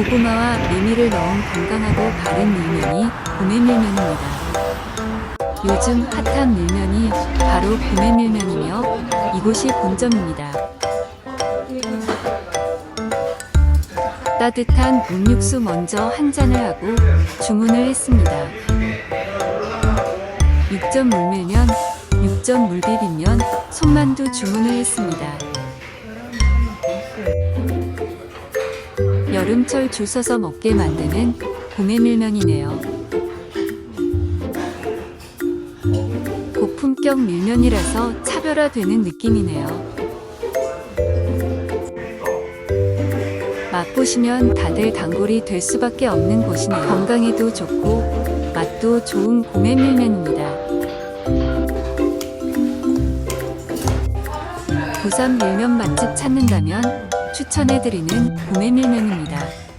고구마와 메밀을 넣은 건강하고 바른 밀면이 구매 밀면입니다. 요즘 핫한 밀면이 바로 구매 밀면이며 이곳이 본점입니다. 따뜻한 음육수 먼저 한 잔을 하고 주문을 했습니다. 6점 물밀면, 6점 물비빔면, 손만두 주문을 했습니다. 여름철 줄 서서 먹게 만드는 봄의 밀면이네요. 고품격 밀면이라서 차별화되는 느낌이네요. 맛보시면 다들 단골이 될 수밖에 없는 곳이네요. 건강에도 좋고 맛도 좋은 봄의 밀면입니다. 부산 밀면 맛집 찾는다면 추천해드리는 봄의 밀면입니다.